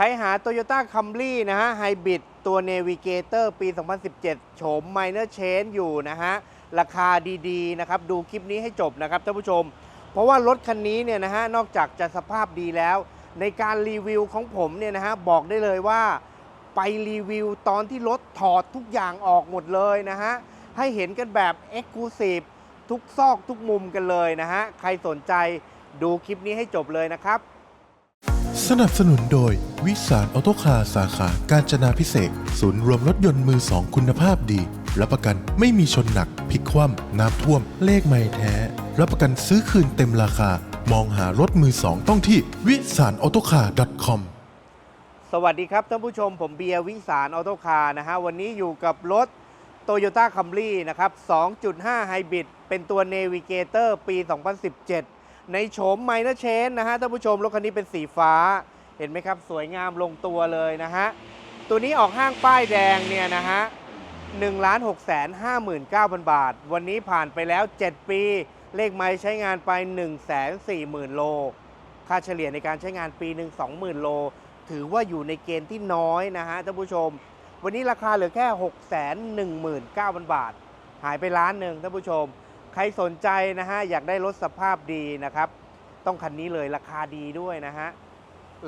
รหา Toyota Camry นะฮะไฮบริดตัว Navigator ปี 2017 โฉม Minor Change อยู่นะฮะ ราคาดีๆ นะครับ ดูคลิปนี้ให้จบนะครับท่านผู้ชม เพราะว่ารถคันนี้เนี่ยนะฮะ นอกจากจะสภาพดีแล้ว ในการรีวิวของผมเนี่ยนะฮะ บอกได้เลยว่า ไปรีวิวตอนที่รถถอดทุกอย่างออกหมดเลยนะฮะ ให้เห็นกันแบบ e x c l u s i v e ทุกซอกทุกมุมกันเลยนะฮะ ใครสนใจดูคลิปนี้ให้จบเลยนะครับ สนับสนุนโดย วิสารออโตคาร์สาขาการจนาพิเศษ ศูนย์รวมรถยนต์มือสองคุณภาพดีรับประกันไม่มีชนหนักพลิกคว่ำน้ำท่วม เลขไม่แท้ รับประกันซื้อคืนเต็มราคา มองหารถมือสองต้องที่วิสารออโตคาร์ .com สวัสดีครับท่านผู้ชมผมเบียร์วิสารออโตคาร์นะฮะวันนี้อยู่กับรถ Toyota Camry นะครับ 2.5 Hybrid เป็นตัว Navigator ปี 2017 ในโฉม Minor Change นะฮะท่านผู้ชมรถคันนี้เป็นสีฟ้าเห็นไหมครับ สวยงามลงตัวเลยนะฮะ ตัวนี้ออกห้างป้ายแดงเนี่ยนะฮะ1 6 5 9 0 0 0บาท วันนี้ผ่านไปแล้ว 7 ปี เลขไม้ใช้งานไป1 4 0 0 0 0โล ค่าเฉลี่ยในการใช้งานปีหนึ่ง20,000โล ถือว่าอยู่ในเกณฑ์ที่น้อยนะฮะท่านผู้ชม วันนี้ราคาเหลือแค่ 619,000 บาท หายไปล้านหนึ่งท่านผู้ชม ใครสนใจนะฮะอยากได้รถสภาพดีนะครับ ต้องคันนี้เลยราคาดีด้วยนะฮะ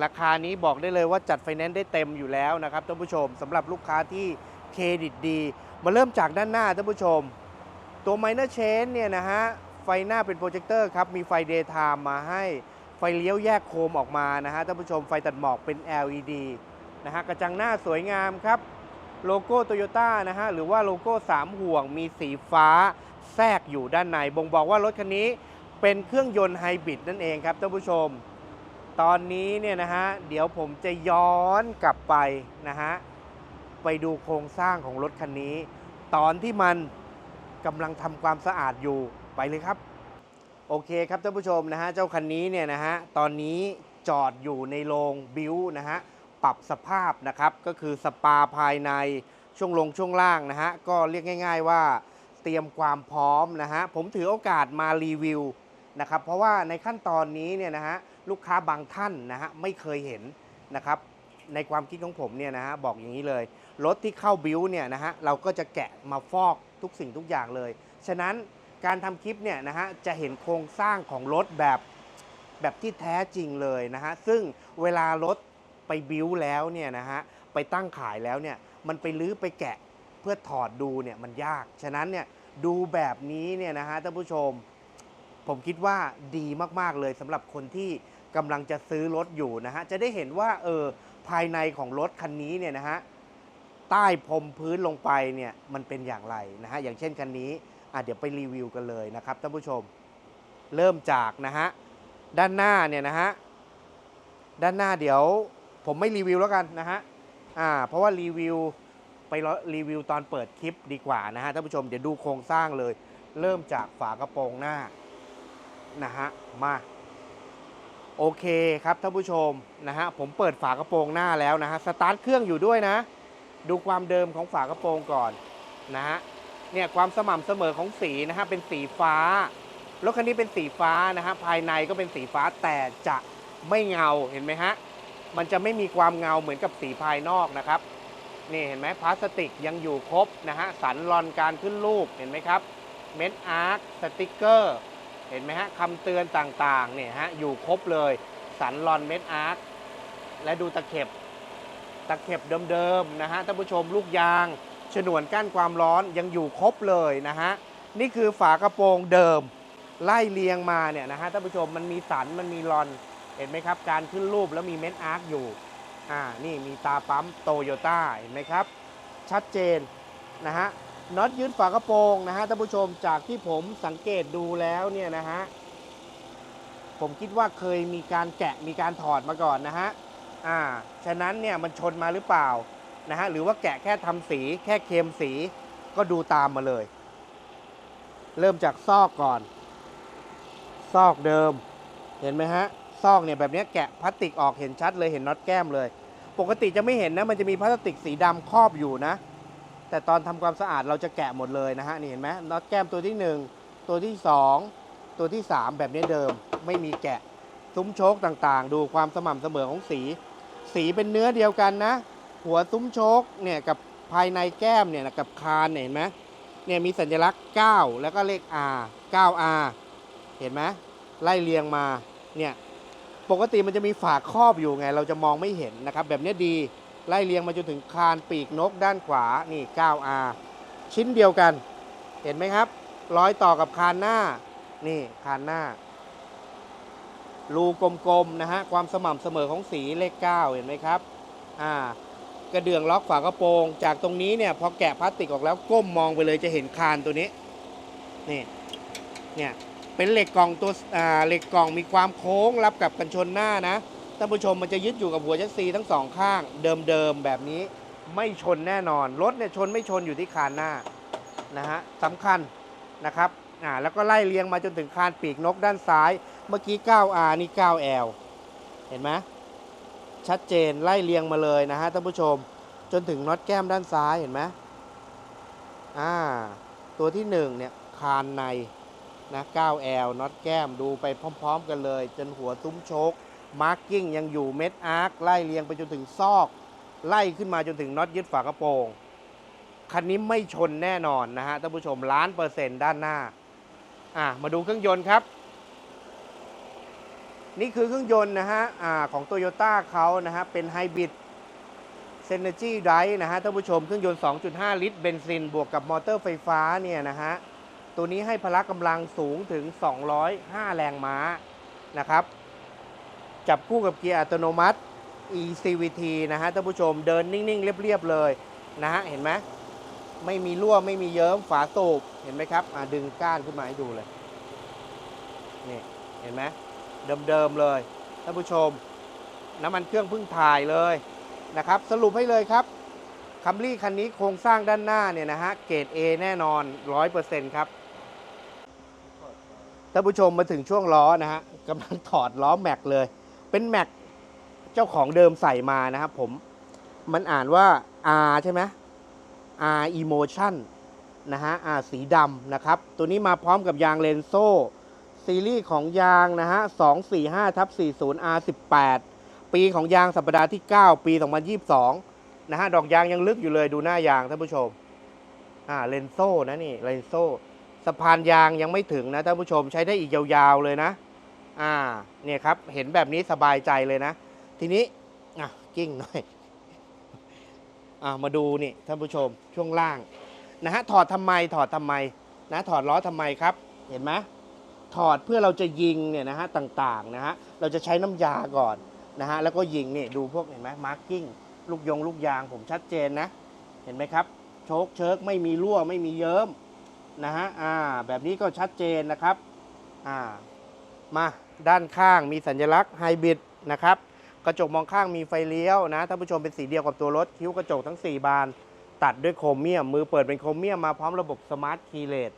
ราคานี้บอกได้เลยว่าจัดไฟแนนซ์ได้เต็มอยู่แล้วนะครับท่านผู้ชมสำหรับลูกค้าที่เครดิตดี มาเริ่มจากด้านหน้าท่านผู้ชม ตัว Minor Change เนี่ยนะฮะไฟหน้าเป็นโปรเจคเตอร์ครับ มีไฟ Daytime มาให้ไฟเลี้ยวแยกโคมออกมานะฮะท่านผู้ชมไฟตัดหมอกเป็น LED นะฮะกระจังหน้าสวยงามครับ โลโก้โตโยต้านะฮะหรือว่าโลโก้ 3 ห่วงมีสีฟ้า แทรกอยู่ด้านใน บ่งบอกว่ารถคันนี้เป็นเครื่องยนต์ไฮบริดนั่นเองครับท่านผู้ชม ตอนนี้เนี่ยนะฮะ เดี๋ยวผมจะย้อนกลับไปนะฮะ ไปดูโครงสร้างของรถคันนี้ ตอนที่มันกำลังทำความสะอาดอยู่ไปเลยครับ โอเคครับท่านผู้ชมนะฮะ เจ้าคันนี้เนี่ยนะฮะ ตอนนี้จอดอยู่ในโรงบิวนะฮะ ปรับสภาพนะครับ ก็คือสปาภายในช่วงลงช่วงล่างนะฮะ ก็เรียกง่าย ๆว่า เตรียมความพร้อมนะฮะผมถือโอกาสมารีวิวนะครับเพราะว่าในขั้นตอนนี้เนี่ยนะฮะลูกค้าบางท่านนะฮะไม่เคยเห็นนะครับในความคิดของผมเนี่ยนะฮะบอกอย่างนี้เลย รถที่เข้าบิวเนี่ยนะฮะเราก็จะแกะมาฟอกทุกสิ่งทุกอย่างเลย ฉะนั้นการทำคลิปเนี่ยนะฮะจะเห็นโครงสร้างของรถแบบแบบที่แท้จริงเลยนะฮะซึ่งเวลารถไปบิวแล้วเนี่ยนะฮะไปตั้งขายแล้วเนี่ยมันไปลื้อไปแกะ เพื่อถอดดูเนี่ยมันยาก ฉะนั้นเนี่ยดูแบบนี้เนี่ยนะฮะท่านผู้ชม ผมคิดว่าดีมากๆเลยสำหรับคนที่กำลังจะซื้อรถอยู่นะฮะจะได้เห็นว่าเออภายในของรถคันนี้เนี่ยนะฮะใต้พรมพื้นลงไปเนี่ยมันเป็นอย่างไรนะฮะอย่างเช่นคันนี้อะเดี๋ยวไปรีวิวกันเลยนะครับท่านผู้ชมเริ่มจากนะฮะด้านหน้าเนี่ยนะฮะด้านหน้าเดี๋ยวผมไม่รีวิวแล้วกันนะฮะอ่าเพราะว่ารีวิว ไปรีวิวตอนเปิดคลิปดีกว่านะฮะท่านผู้ชมเดี๋ยวดูโครงสร้างเลย เริ่มจากฝากระโปรงหน้านะฮะมาโอเคครับท่านผู้ชมนะฮะผมเปิดฝากระโปรงหน้าแล้วนะฮะสตาร์ทเครื่องอยู่ด้วยนะ ดูความเดิมของฝากระโปรงก่อนนะฮะเนี่ยความสม่ำเสมอของสีนะฮะเป็นสีฟ้ารถคันนี้เป็นสีฟ้านะฮะภายในก็เป็นสีฟ้าแต่จะไม่เงาเห็นไหมฮะมันจะไม่มีความเงาเหมือนกับสีภายนอกนะครับ นี่เห็นไหมพลาสติกยังอยู่ครบนะฮะสันรอนการขึ้นรูปเห็นไหมครับ เม็ดอาร์คสติกเกอร์เห็นไหมฮะคำเตือนต่างๆเนี่ยฮะอยู่ครบเลย สันรอนเม็ดอาร์คและดูตะเข็บตะเข็บเดิมๆนะฮะท่านผู้ชมลูกยางฉนวนกั้นความร้อนยังอยู่ครบเลยนะฮะนี่คือฝากระโปรงเดิม ไล่เรียงมาเนี่ยนะฮะท่านผู้ชมมันมีสันมันมีรอนเห็นไหมครับ การขึ้นรูปแล้วมีเม็ดอาร์คอยู่ อ่านี่มีตาปั๊มโตโยต้าเห็นไหมครับ ชัดเจนนะฮะน็อตยึดฝากระโปรงนะฮะท่านผู้ชมจากที่ผมสังเกตดูแล้วเนี่ยนะฮะผมคิดว่าเคยมีการแกะมีการถอดมาก่อนนะฮะอ่าฉะนั้นเนี่ยมันชนมาหรือเปล่านะฮะหรือว่าแกะแค่ทำสีแค่เคลมสีก็ดูตามมาเลย เริ่มจากซอกก่อน ซอกเดิม เห็นไหมฮะซอกเนี่ยแบบนี้แกะพลาสติกออกเห็นชัดเลยเห็นน็อตแก้มเลย ปกติจะไม่เห็นนะ มันจะมีพลาสติกสีดำครอบอยู่นะ แต่ตอนทำความสะอาดเราจะแกะหมดเลยนะฮะ นี่เห็นไหมน็อตแก้มตัวที่ 1 ตัวที่ 2 ตัวที่ 3 แบบนี้เดิม ไม่มีแกะ ซุ้มโชคต่างๆ ดูความสม่ำเสมอของสี สีเป็นเนื้อเดียวกันนะ หัวซุ้มโชคเนี่ยกับภายในแก้มเนี่ยกับคานเห็นไหมเนี่ยมีสัญลักษณ์ 9 แล้วก็เลข R 9R เห็นไหมไล่เรียงมาเนี่ย ปกติมันจะมีฝาครอบอยู่ไง เราจะมองไม่เห็นนะครับ แบบนี้ดีไล่เรียงมาจนถึงคานปีกนกด้านขวานี่ 9R ชิ้นเดียวกัน เห็นไหมครับ ร้อยต่อกับคานหน้า นี่คานหน้า รูกลมๆนะฮะ ความสม่ำเสมอของสีเลข 9 เห็นไหมครับ อ่ากระเดื่องล็อกฝากระโปรง จากตรงนี้เนี่ยพอแกะพลาสติกออกแล้วก้มมองไปเลยจะเห็นคานตัวนี้ นี่ เนี่ย เป็นเหล็กกล่องตัวอ่าเหล็กกล่องมีความโค้งรับกับกันชนหน้านะท่านผู้ชมมันจะยึดอยู่กับหัวชัสซีทั้งสองข้าง เดิมๆแบบนี้ไม่ชนแน่นอนรถเนี่ยชนไม่ชนอยู่ที่คานหน้านะฮะสำคัญนะครับอ่าแล้วก็ไล่เรียงมาจนถึงคานปีกนกด้านซ้าย เมื่อกี้ 9R นี่ 9L เห็นไหมชัดเจนไล่เรียงมาเลยนะฮะท่านผู้ชมจนถึงน็อตแก้มด้านซ้ายเห็นไหมอ่าตัวที่1เนี่ยคานใน นะ 9L น็อตแก้มดูไปพร้อม ๆ กันเลย จนหัวซุ้มโชคมาร์กิ้งยังอยู่เม็ดอาร์คไล่เรียงไปจนถึงซอก ไล่ขึ้นมาจนถึงน็อตยึดฝากระโปรงคันนี้ไม่ชนแน่นอนนะฮะท่านผู้ชมล้านเปอร์เซ็นต์ด้านหน้าอะมาดูเครื่องยนต์ครับ นี่คือเครื่องยนต์นะฮะอ่าของโตโยต้าเขานะฮะเป็นไฮบริดเซนเนจีไดนะฮะท่านผู้ชมเครื่องยนต์ 2.5 ลิตรเบนซิน บวกกับมอเตอร์ไฟฟ้าเนี่ยนะฮะ ตัวนี้ให้พละกำลังสูงถึง 205 แรงม้านะครับ จับคู่กับเกียร์อัตโนมัติ eCVT นะฮะท่านผู้ชมเดินนิ่งๆ เรียบๆเลยนะฮะเห็นไหมไม่มีรั่วไม่มีเยิ้มฝาสูบเห็นไหมครับดึงก้านขึ้นมาให้ดูเลยนี่เห็นไหมเดิมๆเลยท่านผู้ชม น้ำมันเครื่องพึ่งถ่ายเลยนะครับ สรุปให้เลยครับคัมรี่คันนี้โครงสร้างด้านหน้าเนี่ยนะฮะเกรด A แน่นอน 100%ครับ ท่านผู้ชมมาถึงช่วงล้อนะฮะกำลังถอดล้อแม็กเลย เป็นแม็กเจ้าของเดิมใส่มานะครับผมมันอ่านว่า R ใช่ไหม R Emotion นะฮะ R สีดำนะครับ ตัวนี้มาพร้อมกับยางเลนโซ่ ซีรีส์ของยางนะฮะ 245ทับ40 R 18ปีของยางสัปดาห์ที่ 9 ปี 2022 นะฮะ ดอกยางยังลึกอยู่เลยดูหน้ายางท่านผู้ชม อ่าเลนโซ่นะนี่เลนโซ่ สะพานยางยังไม่ถึงนะท่านผู้ชมใช้ได้อีกยาวๆเลยนะ อ่าเนี่ยครับเห็นแบบนี้สบายใจเลยนะ ทีนี้อะกิ้งหน่อยอ่ามาดูนี่ท่านผู้ชมช่วงล่างนะฮะถอดทำไมถอดทำไมนะถอดล้อทำไมครับ เห็นไหมถอดเพื่อเราจะยิงเนี่ยนะฮะต่างๆนะฮะเราจะใช้น้ำยาก่อนนะฮะแล้วก็ยิงนี่ดูพวกเห็นไหมมาร์กิ้งลูกยงลูกยางผมชัดเจนนะ เห็นไหมครับ โชคเชิกไม่มีรั่วไม่มีเยิ้ม นะฮะอ่าแบบนี้ก็ชัดเจนนะครับอ่ามาด้านข้างมีสัญลักษณ์ไฮบริดนะครับกระจกมองข้างมีไฟเลี้ยวนะท่านผู้ชมเป็นสีเดียวกับตัวรถ คิ้วกระจกทั้ง 4 บาน ตัดด้วยโครเมียม มือเปิดเป็นโครเมียมมาพร้อมระบบสมาร์ทคีย์เลส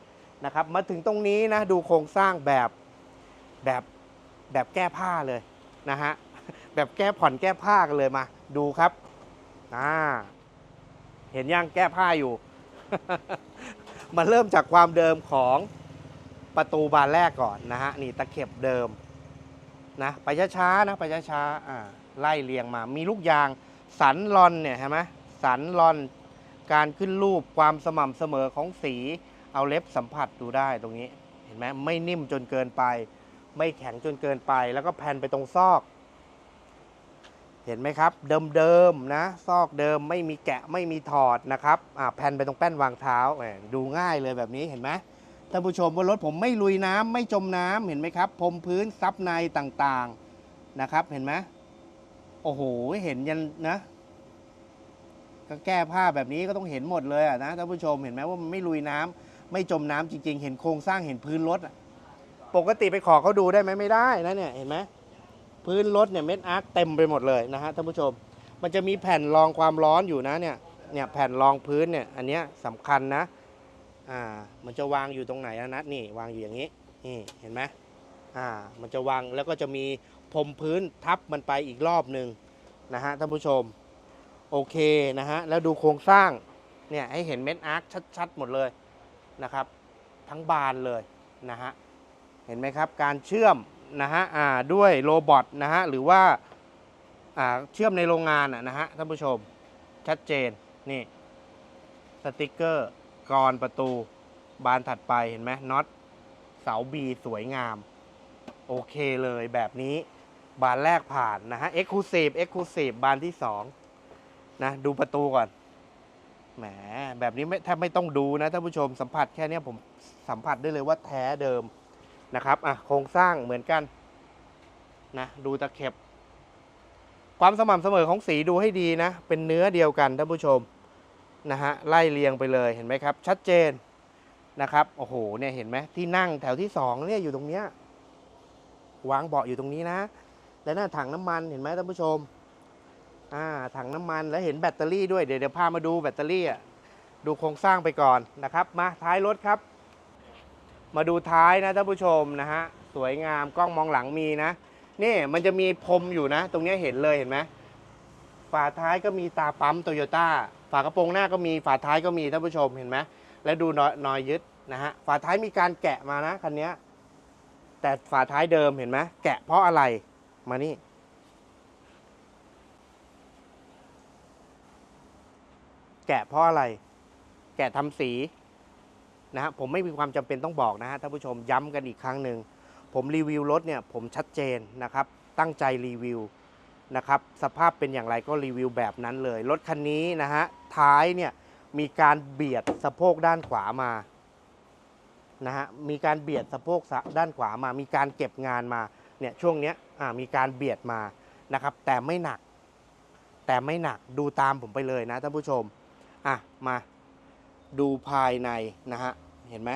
นะครับมาถึงตรงนี้นะดูโครงสร้างแบบแบบแบบแก้ผ้าเลยนะฮะแบบแก้ผ่อนแก้ผ้ากันเลยมา ดูครับอ่าเห็นยังแก้ผ้าอยู่ มาเริ่มจากความเดิมของประตูบานแรกก่อนนะฮะนี่ตะเข็บเดิมนะไปช้าๆนะไปช้าๆอ่าไล่เรียงมา มีลูกยางสันลอนเนี่ยเห็นไหมสันลอนการขึ้นรูปความสม่ำเสมอของสี เอาเล็บสัมผัสดูได้ตรงนี้ เห็นไหมไม่นิ่มจนเกินไป ไม่แข็งจนเกินไป แล้วก็แผ่นไปตรงซอก เห็นไหมครับ เดิมๆนะซอกเดิมไม่มีแกะไม่มีถอดนะครับแผ่นไปตรงแป้นวางเท้าดูง่ายเลยแบบนี้เห็นไหมท่านผู้ชมบนรถผมไม่ลุยน้ำไม่จมน้ำเห็นไหมครับพรมพื้นซับในต่างๆนะครับเห็นไหมโอ้โหเห็นยันนะก็แก้ผ้าแบบนี้ก็ต้องเห็นหมดเลยนะท่านผู้ชมเห็นไหมว่ามันไม่ลุยน้ำไม่จมน้ำจริง ๆ เห็นโครงสร้างเห็นพื้นรถปกติไปขอเขาดูได้ไหมไม่ได้นะเนี่ยเห็นไหม พื้นรถเนี่ยเม็ดอาร์คเต็มไปหมดเลยนะฮะท่านผู้ชม มันจะมีแผ่นรองความร้อนอยู่นะเนี่ยเนี่ยแผ่นรองพื้นเนี่ยอันเนี้ยสำคัญนะอ่ามันจะวางอยู่ตรงไหนอะนัดนี่วางอยู่อย่างนี้นี่เห็นไหมอ่ามันจะวางแล้วก็จะมีพรมพื้นทับมันไปอีกรอบหนึ่งนะฮะท่านผู้ชมโอเคนะฮะแล้วดูโครงสร้างเนี่ยให้เห็นเม็ดอาร์คชัดๆหมดเลยนะครับ ทั้งบานเลยนะฮะเห็นไหมครับการเชื่อม นะฮะอ่าด้วยโรบอทนะฮะหรือว่าอ่าเชื่อมในโรงงานอะนะฮะท่านผู้ชมชัดเจนนี่สติกเกอร์กรอนประตูบานถัดไปเห็นไหมน็อตเสาบีสวยงาม โอเคเลยแบบนี้บานแรกผ่านนะฮะ Exclusive Exclusive บานที่สองนะดูประตูก่อนแหมแบบนี้ไม่แทบไม่ต้องดูนะท่านผู้ชมสัมผัสแค่เนี้ยผมสัมผัสได้เลยว่าแท้เดิม นะครับอะโครงสร้างเหมือนกันนะดูตะเข็บ ความสม่ำเสมอของสีดูให้ดีนะ เป็นเนื้อเดียวกันท่านผู้ชมนะฮะไล่เรียงไปเลยเห็นไหมครับ ชัดเจนนะครับโอ้โหเนี่ยเห็นไหมที่นั่งแถวที่สองเนี่ยอยู่ตรงเนี้ยวางเบาะอยู่ตรงนี้นะ แล้วน่าถังน้ำมันเห็นไหมท่านผู้ชมอ่าถังน้ำมันแล้วเห็นแบตเตอรี่ด้วยเดี๋ยวเดี๋ยวพามาดูแบตเตอรี่อะดูโครงสร้างไปก่อนนะครับ มาท้ายรถครับ มาดูท้ายนะท่านผู้ชมนะฮะสวยงามกล้องมองหลังมีนะนี่มันจะมีพรมอยู่นะ ตรงนี้เห็นเลยเห็นไหมฝาท้ายก็มีตาปั๊มโตโยต้าฝากระโปรงหน้าก็มีฝาท้ายก็มีท่านผู้ชมเห็นไหมแล้วดูนอยนอยยึดนะฮะฝาท้ายมีการแกะมานะคันนี้แต่ฝาท้ายเดิมเห็นไหมแกะเพราะอะไรมานี่แกะเพราะอะไร แกะทำสี นะฮะผมไม่มีความจำเป็นต้องบอกนะฮะท่านผู้ชมย้ำกันอีกครั้งหนึ่งผมรีวิวรถเนี่ยผมชัดเจนนะครับตั้งใจรีวิวนะครับสภาพเป็นอย่างไรก็รีวิวแบบนั้นเลย รถคันนี้นะฮะท้ายเนี่ยมีการเบียดสะโพกด้านขวามานะฮะมีการเบียดสะโพกด้านขวามา มีการเก็บงานมาเนี่ยช่วงเนี้ยมีการเบียดมานะครับ แต่ไม่หนัก แต่ไม่หนักดูตามผมไปเลยนะท่านผู้ชมอะมาดูภายในนะฮะ เห็นไหม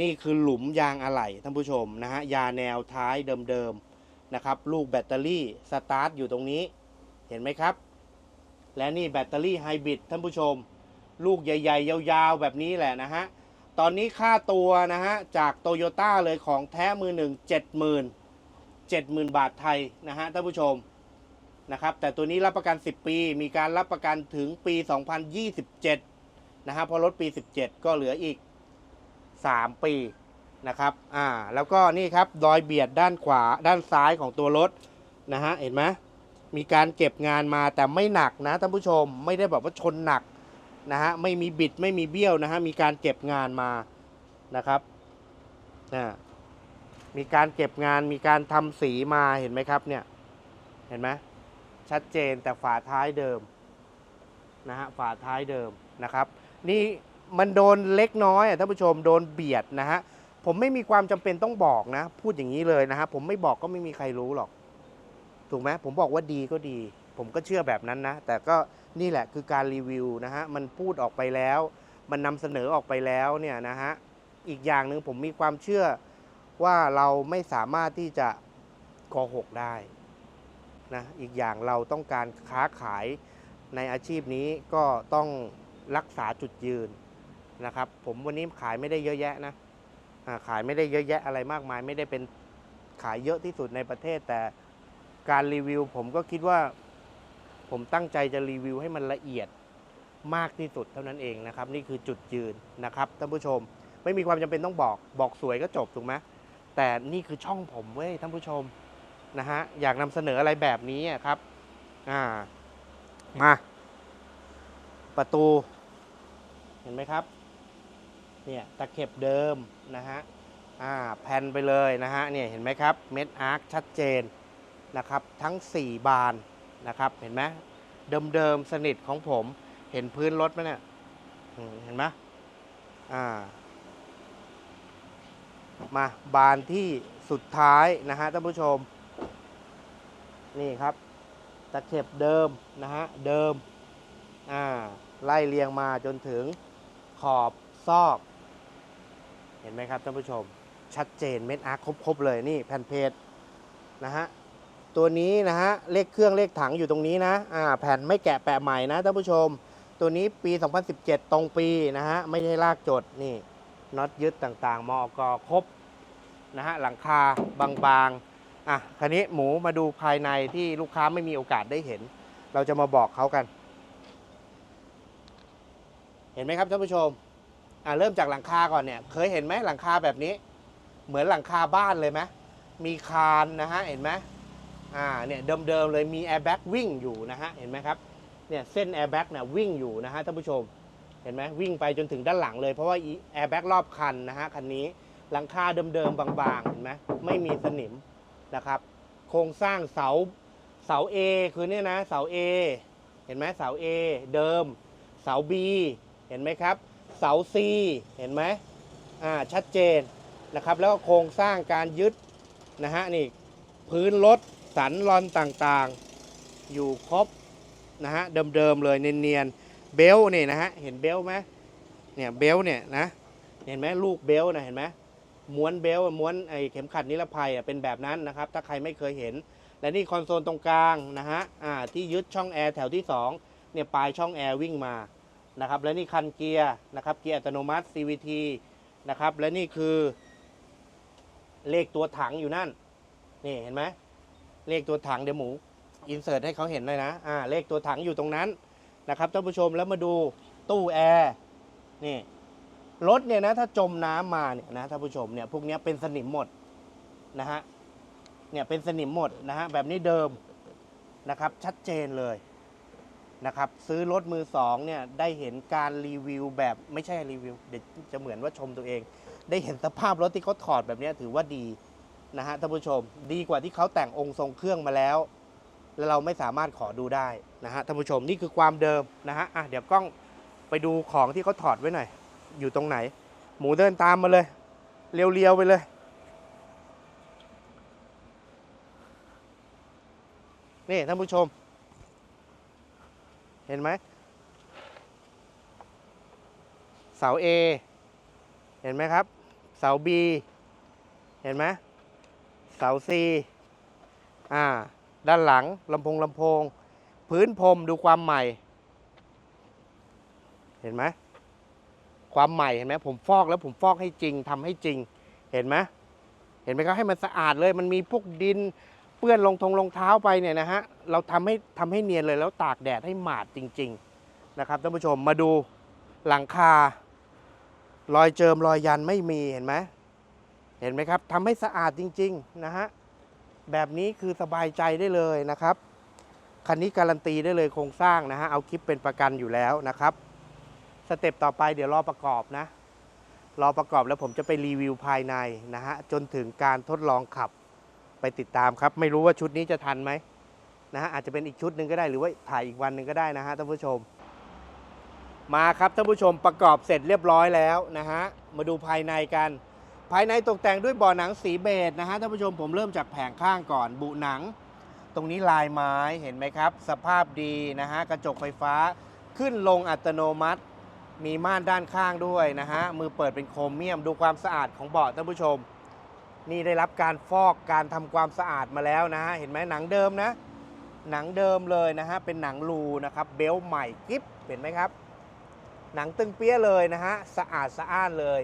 นี่คือหลุมยางอะไหล่ท่านผู้ชมนะฮะยาแนวท้ายเดิมๆนะครับ ลูกแบตเตอรี่สตาร์ทอยู่ตรงนี้ เห็นไหมครับ และนี่แบตเตอรี่ไฮบริดท่านผู้ชม ลูกใหญ่ๆ ยาวๆ แบบนี้แหละนะฮะ ตอนนี้ค่าตัวนะฮะ จากโตโยต้าเลยของแท้มือหนึ่งเจ็ดหมื่นเจ็ดหมื่นบาทไทยนะฮะท่านผู้ชมนะครับ แต่ตัวนี้รับประกัน 10 ปี มีการรับประกันถึงปี 2027 นะฮะพอรถปี 17 ก็เหลืออีก 3 ปีนะครับอ่าแล้วก็นี่ครับรอยเบียดด้านขวาด้านซ้ายของตัวรถนะฮะเห็นไหมมีการเก็บงานมาแต่ไม่หนักนะท่านผู้ชมไม่ได้แบบว่าชนหนักนะฮะไม่มีบิดไม่มีเบี้ยวนะฮะมีการเก็บงานมานะครับนะมีการเก็บงานมีการทำสีมาเห็นไหมครับเนี่ยเห็นไหมชัดเจนแต่ฝาท้ายเดิมนะฮะฝาท้ายเดิมนะครับ นี่มันโดนเล็กน้อยอะท่านผู้ชมโดนเบียดนะฮะผมไม่มีความจำเป็นต้องบอกนะ พูดอย่างนี้เลยนะฮะผมไม่บอกก็ไม่มีใครรู้หรอก ถูกไหมผมบอกว่าดีก็ดี ผมก็เชื่อแบบนั้นนะ แต่ก็นี่แหละคือการรีวิวนะฮะมันพูดออกไปแล้ว มันนำเสนอออกไปแล้วเนี่ยนะฮะอีกอย่างหนึ่งผมมีความเชื่อว่าเราไม่สามารถที่จะโกหกได้นะอีกอย่างเราต้องการค้าขายในอาชีพนี้ก็ต้อง รักษาจุดยืนนะครับ ผมวันนี้ขายไม่ได้เยอะแยะนะขายไม่ได้เยอะแยะอะไรมากมาย ไม่ได้เป็นขายเยอะที่สุดในประเทศ แต่การรีวิว ผมก็คิดว่า ผมตั้งใจจะรีวิวให้มันละเอียดมากที่สุดเท่านั้นเองนะครับ นี่คือจุดยืนนะครับท่านผู้ชม ไม่มีความจำเป็นต้องบอกบอกสวยก็จบถูกไหมแต่นี่คือช่องผมเว้ยท่านผู้ชมนะฮะอยากนำเสนออะไรแบบนี้ครับอ่ามาประตู เห็นไหมครับเนี่ยตะเข็บเดิมนะฮะอ่าแผ่นไปเลยนะฮะเนี่ยเห็นไหมครับเม็ดอาร์คชัดเจนนะครับทั้ง 4 บานนะครับเห็นไหมเดิมๆสนิทของผมเห็นพื้นรถไหมเนี่ยเห็นไหมอ่ามาบานที่สุดท้ายนะฮะท่านผู้ชม นี่ครับตะเข็บเดิมนะฮะเดิมอ่าไล่เรียงมาจนถึง ขอบซอก เห็นไหมครับท่านผู้ชม ชัดเจนเม็ดอาร์คครบๆเลยนี่แผ่นเพจนะฮะตัวนี้นะฮะเลขเครื่องเลขถังอยู่ตรงนี้นะอ่าแผ่นไม่แกะแปะใหม่นะท่านผู้ชม ตัวนี้ปี 2017 ตรงปีนะฮะไม่ใช่ลากจดนี่น็อตยึดต่างๆมอกครบนะฮะหลังคาบางๆอะคันนี้หมูมาดูภายในที่ลูกค้าไม่มีโอกาสได้เห็น เราจะมาบอกเขากัน เห็นไหมครับท่านผู้ชมอ่าเริ่มจากหลังคาก่อนเนี่ย เคยเห็นไหมหลังคาแบบนี้ เหมือนหลังคาบ้านเลยไหมมีคานนะฮะเห็นไหมอ่าเนี่ยเดิมๆเลยมีแอร์แบ็กวิ่งอยู่นะฮะเห็นไหมครับเนี่ยเส้นแอร์แบ็กเนี่ยวิ่งอยู่นะฮะท่านผู้ชมเห็นไหมวิ่งไปจนถึงด้านหลังเลยเพราะว่าแอร์แบ็กรอบคันนะฮะคันนี้หลังคาเดิมๆบางๆเห็นไหมไม่มีสนิมนะครับ โครงสร้างเสาเสา A คือเนี่ยนะเสา A เห็นไหมเสา A เดิม เสา B ห็นไหมครับ เสา C เห็นไหมอ่าชัดเจนนะครับแล้วก็โครงสร้างการยึดนะฮะนี่พื้นรถสันรอนต่างๆ อยู่ครบนะฮะเดิมๆเลยเนียนๆเบลต์นี่นะฮะเห็นเบลต์ไหมเนี่ยเบลต์เนี่ยนะเห็นไหมลูกเบลต์นะเห็นไหมม้วนเบลต์ม้วนไอเข็มขัดนิรภัยอะเป็นแบบนั้นนะครับ ถ้าใครไม่เคยเห็น และนี่คอนโซลตรงกลางนะฮะอ่าที่ยึดช่องแอร์แถวที่2เนี่ยปลายช่องแอร์วิ่งมา นะครับ และนี่คันเกียร์นะครับเกียร์อัตโนมัติ CVT นะครับ และนี่คือเลขตัวถังอยู่นั่น นี่เห็นไหมเลขตัวถังเดี๋ยวหมูอินเสิร์ตให้เขาเห็นเลยนะอ่าเลขตัวถังอยู่ตรงนั้นนะครับท่านผู้ชมแล้วมาดูตู้แอร์นี่รถเนี่ยนะถ้าจมน้ำมาเนี่ยนะท่านผู้ชมเนี่ยพวกนี้เป็นสนิมหมดนะฮะเนี่ยเป็นสนิมหมดนะฮะแบบนี้เดิมนะครับชัดเจนเลย นะครับซื้อรถมือสองเนี่ยได้เห็นการรีวิวแบบไม่ใช่รีวิวเดี๋ยวจะเหมือนว่าชมตัวเอง ได้เห็นสภาพรถที่เขาถอดแบบนี้ถือว่าดีนะฮะท่านผู้ชม ดีกว่าที่เขาแต่งองค์ทรงเครื่องมาแล้ว แล้วเราไม่สามารถขอดูได้นะฮะท่านผู้ชมนี่คือความเดิมนะฮะอะเดี๋ยวกล้องไปดูของที่เขาถอดไว้หน่อย อยู่ตรงไหน หมูเดินตามมาเลย เรียวๆไปเลยนี่ท่านผู้ชม เห็นไหมเสา A เห็นไหมครับ เสา B เห็นไหมเสา C อ่า ด้านหลังลำโพงลำโพง พื้นพรมดูความใหม่ เห็นไหมความใหม่เห็นไหมผมฟอกแล้วผมฟอกให้จริงทำให้จริง เห็นไหมเห็นไหมครับให้มันสะอาดเลย มันมีพวกดิน ปื้อนรองทงรองเท้าไปเนี่ยนะฮะเราทำให้ทำให้เนียนเลยแล้วตากแดดให้หมาดจริง ๆนะครับท่านผู้ชมมาดูหลังคารอยเจิมรอยยันไม่มีเห็นไหมเห็นไหมครับทำให้สะอาดจริง ๆนะฮะแบบนี้คือสบายใจได้เลยนะครับคันนี้การันตีได้เลยโครงสร้างนะฮะเอาคลิปเป็นประกันอยู่แล้วนะครับสเต็ปต่อไปเดี๋ยวรอประกอบนะรอประกอบแล้วผมจะไปรีวิวภายในนะฮะจนถึงการทดลองขับ ไปติดตามครับ ไม่รู้ว่าชุดนี้จะทันไหมนะฮะอาจจะเป็นอีกชุดหนึ่งก็ได้หรือว่าถ่ายอีกวันหนึ่งก็ได้นะฮะท่านผู้ชม มาครับท่านผู้ชมประกอบเสร็จเรียบร้อยแล้วนะฮะมาดูภายในกัน ภายในตกแต่งด้วยบ่อหนังสีเบจนะฮะท่านผู้ชมผมเริ่มจากแผงข้างก่อนบุหนัง ตรงนี้ลายไม้เห็นไหมครับ สภาพดีนะฮะกระจกไฟฟ้าขึ้นลงอัตโนมัติ มีม่านด้านข้างด้วยนะฮะมือเปิดเป็นโครเมียมดูความสะอาดของเบาะท่านผู้ชม นี่ได้รับการฟอกการทำความสะอาดมาแล้วนะฮะเห็นไหมหนังเดิมนะ หนังเดิมเลยนะฮะเป็นหนังรูนะครับเบลต์ใหม่กิฟเห็นไหมครับ หนังตึงเปี้ยเลยนะฮะสะอาดสะอ้านเลย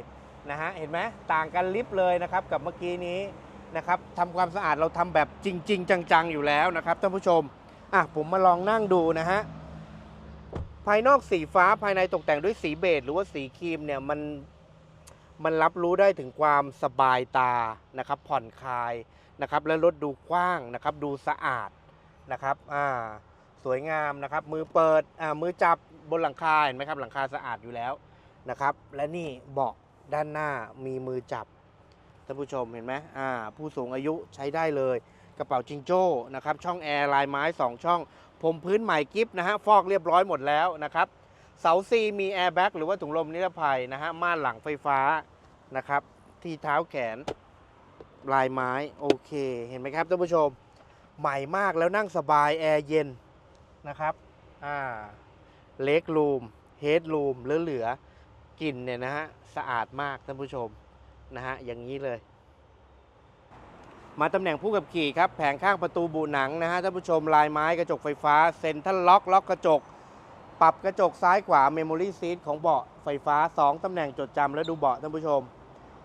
นะฮะเห็นไหมต่างกันลิบเลยนะครับกับเมื่อกี้นี้นะครับทำความสะอาดเราทำแบบจริง ๆ จังๆอยู่แล้วนะครับท่านผู้ชมอะผมมาลองนั่งดูนะฮะภายนอกสีฟ้าภายในตกแต่งด้วยสีเบจหรือว่าสีครีมเนี่ยมัน มันรับรู้ได้ถึงความสบายตานะครับ ผ่อนคลายนะครับ และรถดูกว้างนะครับ ดูสะอาดนะครับอ่าสวยงามนะครับ มือเปิดอ่ามือจับบนหลังคาเห็นไหมครับ หลังคาสะอาดอยู่แล้วนะครับ และนี่เบาะด้านหน้ามีมือจับท่านผู้ชมเห็นไหมอ่า ผู้สูงอายุใช้ได้เลย กระเป๋าจิงโจ้นะครับ ช่องแอร์ลายไม้ 2 ช่อง ผมพื้นใหม่กิฟนะฮะ ฟอกเรียบร้อยหมดแล้วนะครับ เสาซีมีแอร์แบ็กหรือว่าถุงลมนิรภัยนะฮะ ม่านหลังไฟฟ้านะครับ ที่เท้าแขนลายไม้ โอเคเห็นไหมครับท่านผู้ชม ใหม่มากแล้วนั่งสบาย แอร์เย็นนะครับ อ่าเล็กรูมเฮดรูมเหลือๆกลิ่นเนี่ยนะฮะ สะอาดมากท่านผู้ชมนะฮะ อย่างนี้เลย มาตำแหน่งผู้ขับขี่ครับ แผงข้างประตูบุหนังนะฮะท่านผู้ชมลายไม้กระจกไฟฟ้า เซ็นทรัลล็อกล็อกกระจก ปรับกระจกซ้ายขวาเมมโมรี่ซีทของเบาะไฟฟ้า 2 ตำแหน่งจดจำและดูเบาะท่านผู้ชม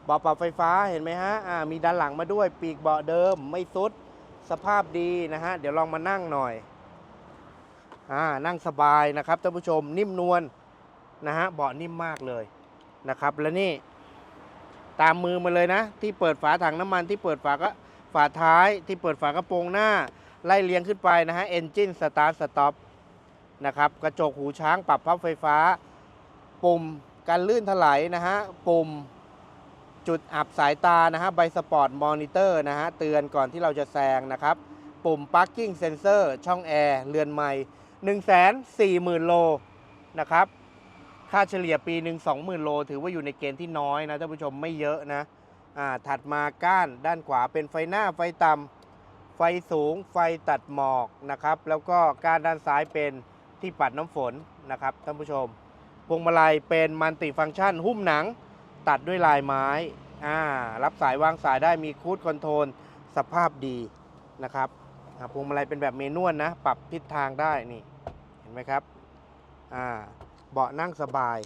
เบาะปรับไฟฟ้าเห็นไหมฮะอ่ามีด้านหลังมาด้วยปีกเบาะเดิมไม่ซุด สภาพดีนะฮะ เดี๋ยวลองมานั่งหน่อยอ่านั่งสบายนะครับท่านผู้ชมนิ่มนวลนะฮะเบาะนิ่มมากเลยนะครับ และนี่ ตามมือมาเลยนะ ที่เปิดฝาถังน้ำมันที่เปิดฝาก็ฝาท้ายที่เปิดฝากระโปรงหน้า ไล่เลียงขึ้นไปนะฮะ Engine Start Stop นะครับกระจกหูช้างปรับพับไฟฟ้า ปุ่มการลื่นถลายนะฮะปุ่มจุดอับสายตานะฮะใบสปอร์ตมอนิเตอร์นะฮะเตือนก่อนที่เราจะแซงนะครับ ปุ่ม Parking Sensor ช่องแอร์เรือนไม้140,000โลนะครับ ค่าเฉลี่ยปีหนึ่ง20,000โล ถือว่าอยู่ในเกณฑ์ที่น้อยนะท่านผู้ชมไม่เยอะนะอ่าถัดมาก้านด้านขวาเป็นไฟหน้าไฟต่ำไฟสูงไฟตัดหมอกนะครับ แล้วก็ก้านด้านซ้ายเป็น ที่ปัดน้ำฝนนะครับท่านผู้ชมพวงมาลัยเป็นมัลติฟังก์ชัน หุ้มหนัง ตัดด้วยลายไม้อ่ารับสายวางสายได้มีคูดคอนโทรลสภาพดีนะครับพวงมาลัยเป็นแบบเมนวลนะ ปรับทิศทางได้นี่เห็นไหมครับอ่าเบาะนั่งสบาย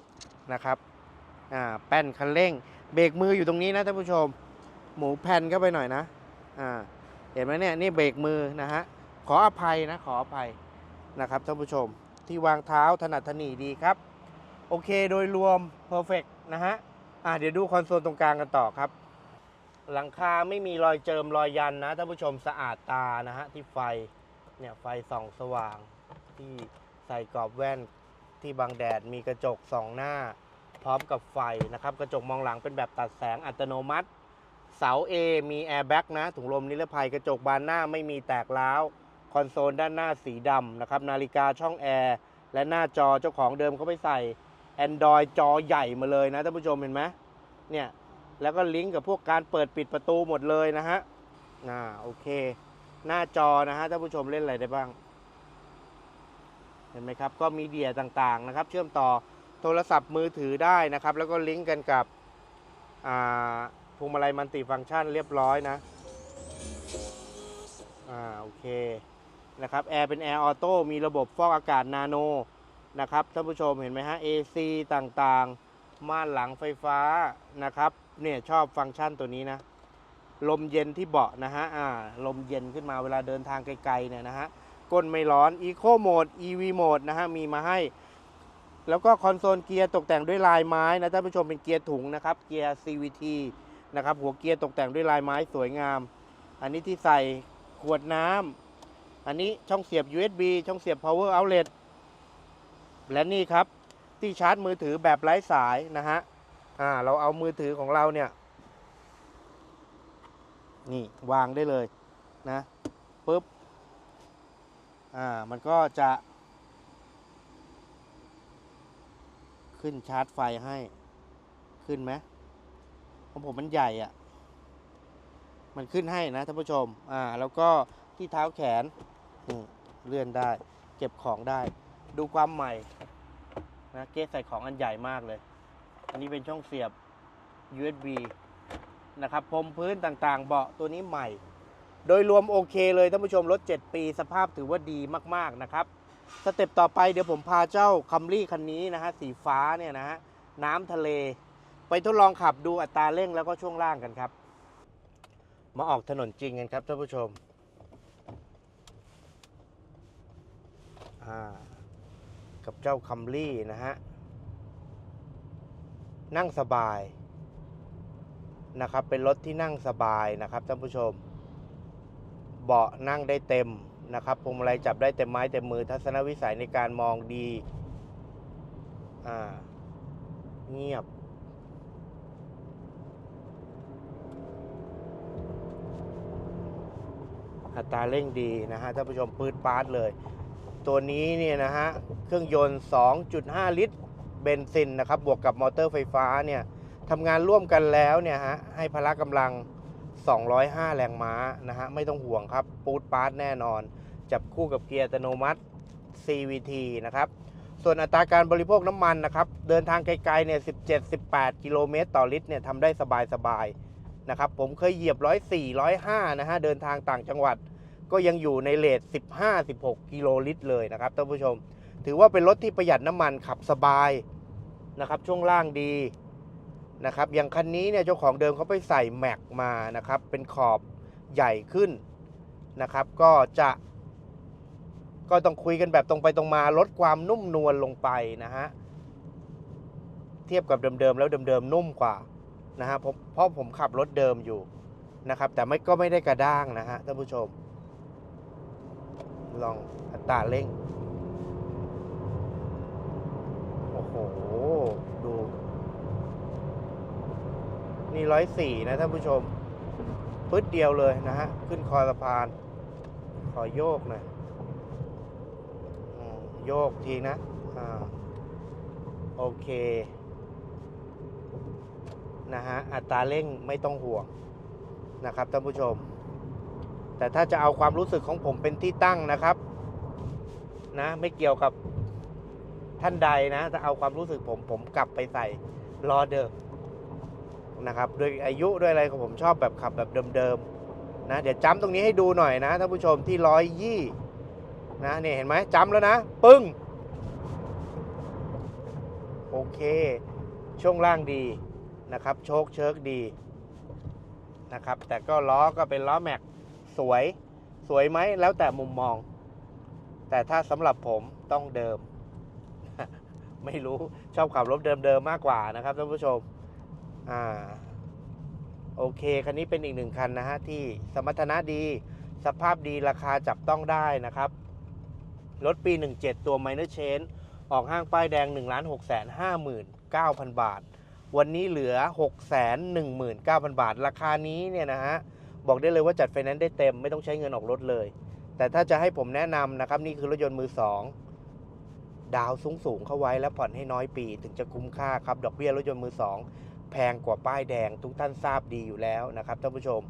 นะครับอ่าแป้นคันเร่ง เบรกมืออยู่ตรงนี้นะท่านผู้ชม หมูแผ่นเข้าไปหน่อยนะอ่าเห็นไหมเนี่ยนี่เบรกมือนะฮะขออภัยนะขออภัยนะครับท่านผู้ชม ที่วางเท้าถนัดถนีดีครับ โอเคโดยรวมเพอร์เฟกนะฮะอ่าเดี๋ยวดูคอนโซลตรงกลางกันต่อครับ หลังคาไม่มีรอยเจิมรอยยันนะท่านผู้ชมสะอาดตานะฮะที่ไฟเนี่ยไฟส่องสว่างที่ใส่กรอบแว่นที่บังแดดมีกระจกสองหน้า พร้อมกับไฟนะครับ กระจกมองหลังเป็นแบบตัดแสงอัตโนมัติ เสา A มีแอร์แบ็กนะถุงลมนิรภัยกระจกบานหน้าไม่มีแตกร้าว คอนโซลด้านหน้าสีดำนะครับ นาฬิกาช่องแอร์และหน้าจอเจ้าของเดิมเขาไปใส่ Android จอใหญ่มาเลยนะท่านผู้ชมเห็นไหมเนี่ย แล้วก็ลิงก์กับพวกการเปิดปิดประตูหมดเลยนะฮะอ่าโอเค หน้าจอนะฮะท่านผู้ชมเล่นอะไรได้บ้าง เห็นไหมครับ ก็มีเดียต่างๆนะครับ เชื่อมต่อโทรศัพท์มือถือได้นะครับ แล้วก็ลิงก์กันกับอ่าพวงมาลัยมัลติฟังก์ชันเรียบร้อยนะ อ่า โอเค นะครับแอร์เป็นแอร์ออโต้มีระบบฟอกอากาศนาโนนะครับท่านผู้ชมเห็นไหมฮะ AC ต่างๆ ม่านหลังไฟฟ้านะครับเนี่ยชอบฟังก์ชันตัวนี้นะ ลมเย็นที่เบาะนะฮะอ่าลมเย็นขึ้นมาเวลาเดินทางไกลๆเนี่ยนะฮะก้นไม่ร้อน Eco Mode EV Mode นะฮะมีมาให้ แล้วก็คอนโซลเกียร์ตกแต่งด้วยลายไม้นะท่านผู้ชมเป็นเกียร์ถุงนะครับเกียร์ CVT นะครับหัวเกียร์ตกแต่งด้วยลายไม้สวยงาม อันนี้ที่ใส่ขวดน้ำ อันนี้ช่องเสียบ USB ช่องเสียบ power outlet และนี่ครับ ที่ชาร์จมือถือแบบไร้สายนะฮะอ่าเราเอามือถือของเราเนี่ยนี่วางได้เลยนะปุ๊บอ่ามันก็จะ ขึ้นชาร์จไฟให้ขึ้นไหมของผมมันใหญ่อะ่ะ มันขึ้นให้นะท่านผู้ชมอ่าแล้วก็ที่เท้าแขน นี่เลื่อนได้ เก็บของได้ ดูความใหม่นะเกสใส่ของอันใหญ่มากเลย อันนี้เป็นช่องเสียบ USB นะครับพรมพื้นต่างๆ เบาะตัวนี้ใหม่ โดยรวมโอเคเลยท่านผู้ชมรถ 7 ปี สภาพถือว่าดีมากๆนะครับ สเต็ปต่อไปเดี๋ยวผมพาเจ้าคัมรี่คันนี้นะฮะสีฟ้าเนี่ยนะฮะน้ำทะเล ไปทดลองขับดูอัตราเร่งแล้วก็ช่วงล่างกันครับ มาออกถนนจริงกันครับท่านผู้ชม อ่า กับเจ้าคัมรี่นะฮะ นั่งสบายนะครับ เป็นรถที่นั่งสบายนะครับท่านผู้ชม เบาะนั่งได้เต็มนะครับพวงมาลัยจับได้เต็มไม้เต็มมือทัศนวิสัยในการมองดี อ่า เงียบ อัตราเร่งดีนะฮะท่านผู้ชมปืดปาร์ตเลย ตัวนี้เนี่ยนะฮะ เครื่องยนต์ 2.5 ลิตรเบนซินนะครับ บวกกับมอเตอร์ไฟฟ้าเนี่ยทำงานร่วมกันแล้วเนี่ยฮะ ให้พละกำลัง 205 แรงม้านะฮะ ไม่ต้องห่วงครับ ปูดปาร์ตแน่นอน จับคู่กับเกียร์อัตโนมัติ CVT นะครับ ส่วนอัตราการบริโภคน้ำมันนะครับ เดินทางไกลๆเนี่ย 17-18 กิโลเมตรต่อลิตรเนี่ยทำได้สบายๆนะครับ ผมเคยเหยียบ 104 105 นะฮะ เดินทางต่างจังหวัด ก็ยังอยู่ในเลท15-16 กิโลลิตรเลยนะครับท่านผู้ชม ถือว่าเป็นรถที่ประหยัดน้ำมันขับสบายนะครับช่วงล่างดีนะครับอย่างคันนี้เนี่ยเจ้าของเดิมเขาไปใส่แม็กมานะครับเป็นขอบใหญ่ขึ้นนะครับ ก็จะก็ต้องคุยกันแบบตรงไปตรงมาลดความนุ่มนวลลงไปนะฮะเทียบกับเดิมๆแล้วเดิมๆนุ่มกว่านะฮะเพราะเพราะผมขับรถเดิมอยู่นะครับ แต่ไม่ก็ไม่ได้กระด้างนะฮะท่านผู้ชม ลองอัตราเร่ง โอ้โห ดู นี่ร้อยสี่นะท่านผู้ชมปึ๊ดเดียวเลยนะฮะ ขึ้นคอสะพาน ขอโยกหน่อยโยกทีนะ อ่า โอเค นะฮะ อัตราเร่งไม่ต้องห่วงนะครับท่านผู้ชม แต่ถ้าจะเอาความรู้สึกของผมเป็นที่ตั้งนะครับ นะ ไม่เกี่ยวกับท่านใดนะถ้าเอาความรู้สึกผมผมกลับไปใส่ล้อเดิมนะครับด้วยอายุด้วยอะไรของผมชอบแบบขับแบบเดิมๆนะเดี๋ยวจ้ำตรงนี้ให้ดูหน่อยนะท่านผู้ชมที่ร้อยยี่นะเนี่ยเห็นไหมจ้ำแล้วนะ ปึ้ง โอเค ช่วงล่างดีนะครับ โชคเชิกดีนะครับ แต่ก็ล้อก็เป็นล้อแม็ก สวย สวยไหมแล้วแต่มุมมอง แต่ถ้าสำหรับผมต้องเดิม ไม่รู้ชอบขับรถเดิมๆมากกว่านะครับท่านผู้ชม อ่า โอเค คันนี้เป็นอีกหนึ่งคันนะฮะ ที่สมรรถนะดี สภาพดีราคาจับต้องได้นะครับ รถปี 17 ตัว Minor Change ออกห้างป้ายแดง 1 6 5 9 0 0 0 บาท วันนี้เหลือ 6 1 9 0 0 0 บาท ราคานี้เนี่ยนะฮะ บอกได้เลยว่าจัดไฟแนนซ์ได้เต็มไม่ต้องใช้เงินออกรถเลย แต่ถ้าจะให้ผมแนะนำนะครับ นี่คือรถยนต์มือ2ดาวสูงสูงเข้าไว้แล้วผ่อนให้น้อยปี ถึงจะคุ้มค่าครับ ดอกเบี้ยรถยนต์มือ2แพงกว่าป้ายแดง ทุกท่านทราบดีอยู่แล้วนะครับท่านผู้ชม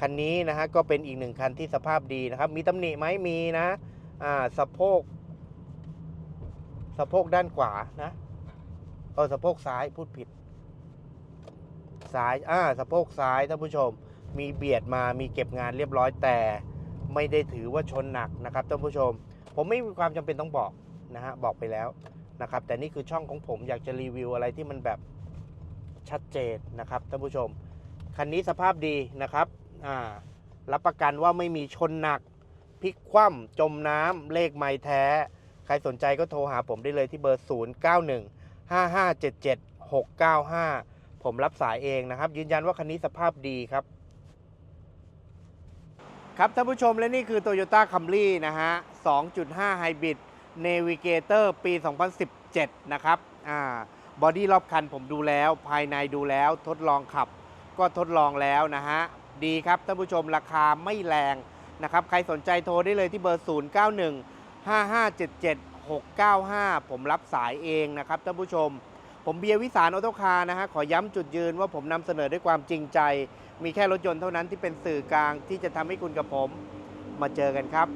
คันนี้นะฮะก็เป็นอีกหนึ่งคันที่สภาพดีนะครับ มีตำหนิไหมมีนะอ่าสะโพกสะโพกด้านขวานะเออสะโพกซ้ายพูดผิดซ้ายอ่าสะโพกซ้ายท่านผู้ชม มีเบียดมามีเก็บงานเรียบร้อยแต่ไม่ได้ถือว่าชนหนักนะครับท่านผู้ชม ผมไม่มีความจำเป็นต้องบอกนะฮะบอกไปแล้วนะครับ แต่นี่คือช่องของผมอยากจะรีวิวอะไรที่มันแบบชัดเจนนะครับท่านผู้ชม คันนี้สภาพดีนะครับอ่ารับประกันว่าไม่มีชนหนักพลิกคว่ำจมน้ำเลขไม้แท้ ใครสนใจก็โทรหาผมได้เลยที่เบอร์ 0 9 1 5 5 7 7 6 9 5 ผมรับสายเองนะครับ ยืนยันว่าคันนี้สภาพดีครับ ครับท่านผู้ชมและนี่คือ Toyota Camry นะฮะ 2.5 Hybrid Navigator ปี 2017 นะครับ อ่า บอดี้รอบคันผมดูแล้ว ภายในดูแล้ว ทดลองขับ ก็ทดลองแล้วนะฮะ ดีครับท่านผู้ชมราคาไม่แรงนะครับ ใครสนใจโทรได้เลยที่เบอร์ 091 5577 695 ผมรับสายเองนะครับท่านผู้ชม ผมเบียร์วิสารออโตคาร์นะฮะ ขอย้ำจุดยืนว่าผมนำเสนอด้วยความจริงใจ มีแค่รถยนต์เท่านั้นที่เป็นสื่อกลางที่จะทำให้คุณกับผมมาเจอกันครับ